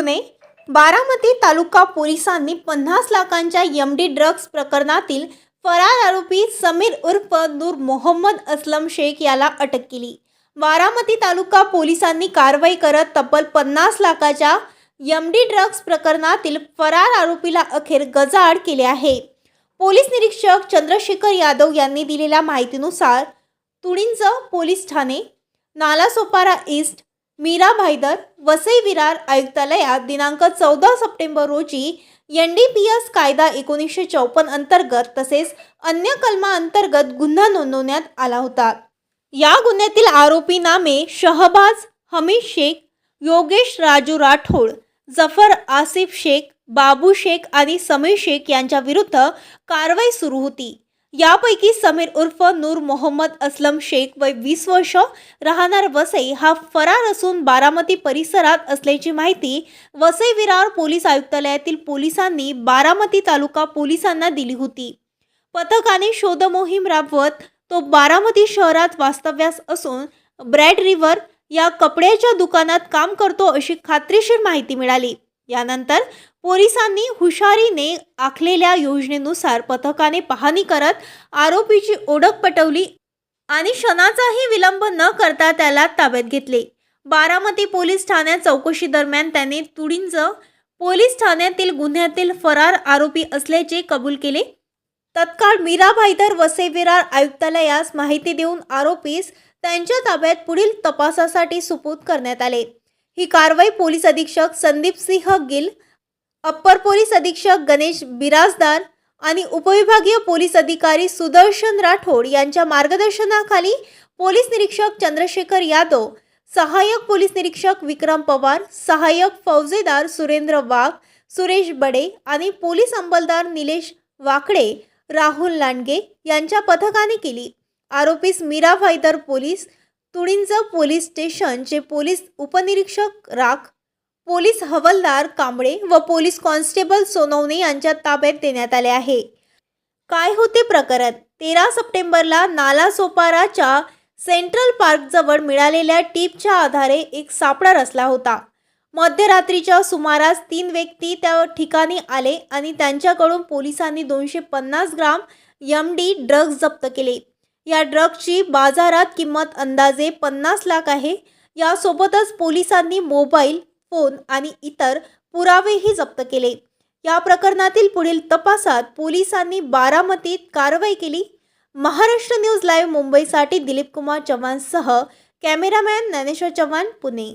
पुणे बारामती तालुका पोलिसांनी पन्नास लाखांच्या एम डी ड्रग्ज प्रकरणातील फरार आरोपी समीर उर्फ नूर मोहम्मद असलम शेख याला अटक केली. बारामती तालुका पोलिसांनी कारवाई करत तब्बल पन्नास लाखाच्या एम डी ड्रग्ज प्रकरणातील फरार आरोपीला अखेर गजाआड केले आहे. पोलीस निरीक्षक चंद्रशेखर यादव यांनी दिलेल्या माहितीनुसार तुळींज पोलीस ठाणे नालासोपारा ईस्ट मीरा भाईदर वसई विरार आयुक्तालयात दिनांक चौदा सप्टेंबर रोजी एन डी पी एस कायदा एकोणीसशे चौपन्न अंतर्गत तसेच अन्य कलमा अंतर्गत गुन्हा नोंदवण्यात आला होता. या गुन्ह्यातील आरोपी नामे शहबाज हमीद शेख योगेश राजू राठोड जफर आसिफ शेख बाबू शेख आणि समीर शेख यांच्या विरुद्ध कारवाई सुरू होती. यापैकी समीर उर्फ नूर मोहम्मद असलम शेख वय वीस वर्ष. राहणार वसई हा फरार असून बारामती परिसरात असल्याची माहिती वसई विरार पोलीस आयुक्तालयातील पोलिसांनी बारामती तालुका पोलिसांना दिली होती. पथकाने शोधमोहीम राबवत तो बारामती शहरात वास्तव्यास असून ब्रॅड रिव्हर या कपड्याच्या दुकानात काम करतो अशी खात्रीशीर माहिती मिळाली. यानंतर पोलिसांनी हुशारीने आखलेल्या योजनेनुसार पथकाने पाहणी करत आरोपीची ओळख पटवली आणि क्षणाचाही विलंब न करता त्याला ताब्यात घेतले. बारामती पोलीस ठाण्यात चौकशी दरम्यान त्याने तुडिंज पोलीस ठाण्यातील गुन्ह्यातील फरार आरोपी असल्याचे कबूल केले. तत्काळ मीरा वसेविरार विरार आयुक्तालयास माहिती देऊन आरोपीस त्यांच्या ताब्यात पुढील तपासासाठी सुपूत करण्यात आले. ही कारवाई पोलीस अधीक्षक संदीप सिंह गिल अप्पर पोलीस अधीक्षक गणेश बिराजदार आणि उपविभागीय पोलीस अधिकारी सुदर्शन राठोड यांच्या मार्गदर्शनाखाली पोलीस निरीक्षक चंद्रशेखर यादव सहाय्यक पोलीस निरीक्षक विक्रम पवार सहाय्यक फौजेदार सुरेंद्र वाघ सुरेश बडे आणि पोलीस अंमलदार निलेश वाकडे राहुल लांडगे यांच्या पथकाने केली. आरोपीस मीरा भाईदर पोलीस तुळिंज पोलीस स्टेशनचे पोलीस उपनिरीक्षक राख पोलीस हवालदार कांबळे व पोलीस कॉन्स्टेबल सोनवणे यांच्या ताब्यात देण्यात आले आहे. काय होते प्रकरण? तेरा सप्टेंबरला नालासोपाराच्या सेंट्रल पार्कजवळ मिळालेल्या टीपच्या आधारे एक सापळा रचला होता. मध्यरात्रीच्या सुमारास तीन व्यक्ती त्या ठिकाणी आले आणि त्यांच्याकडून पोलिसांनी दोनशे पन्नास ग्राम यम डी ड्रग्ज जप्त केले. या ड्रग्जची बाजारात किंमत अंदाजे पन्नास लाख आहे. यासोबतच पोलिसांनी मोबाईल फोन आणि इतर पुरावेही जप्त केले. या प्रकरणातील पुढील तपासात पोलिसांनी बारामतीत कारवाई केली. महाराष्ट्र न्यूज लाईव्ह मुंबईसाठी दिलीप कुमार चव्हाणसह कॅमेरामॅन ज्ञानेश्वर चव्हाण पुणे.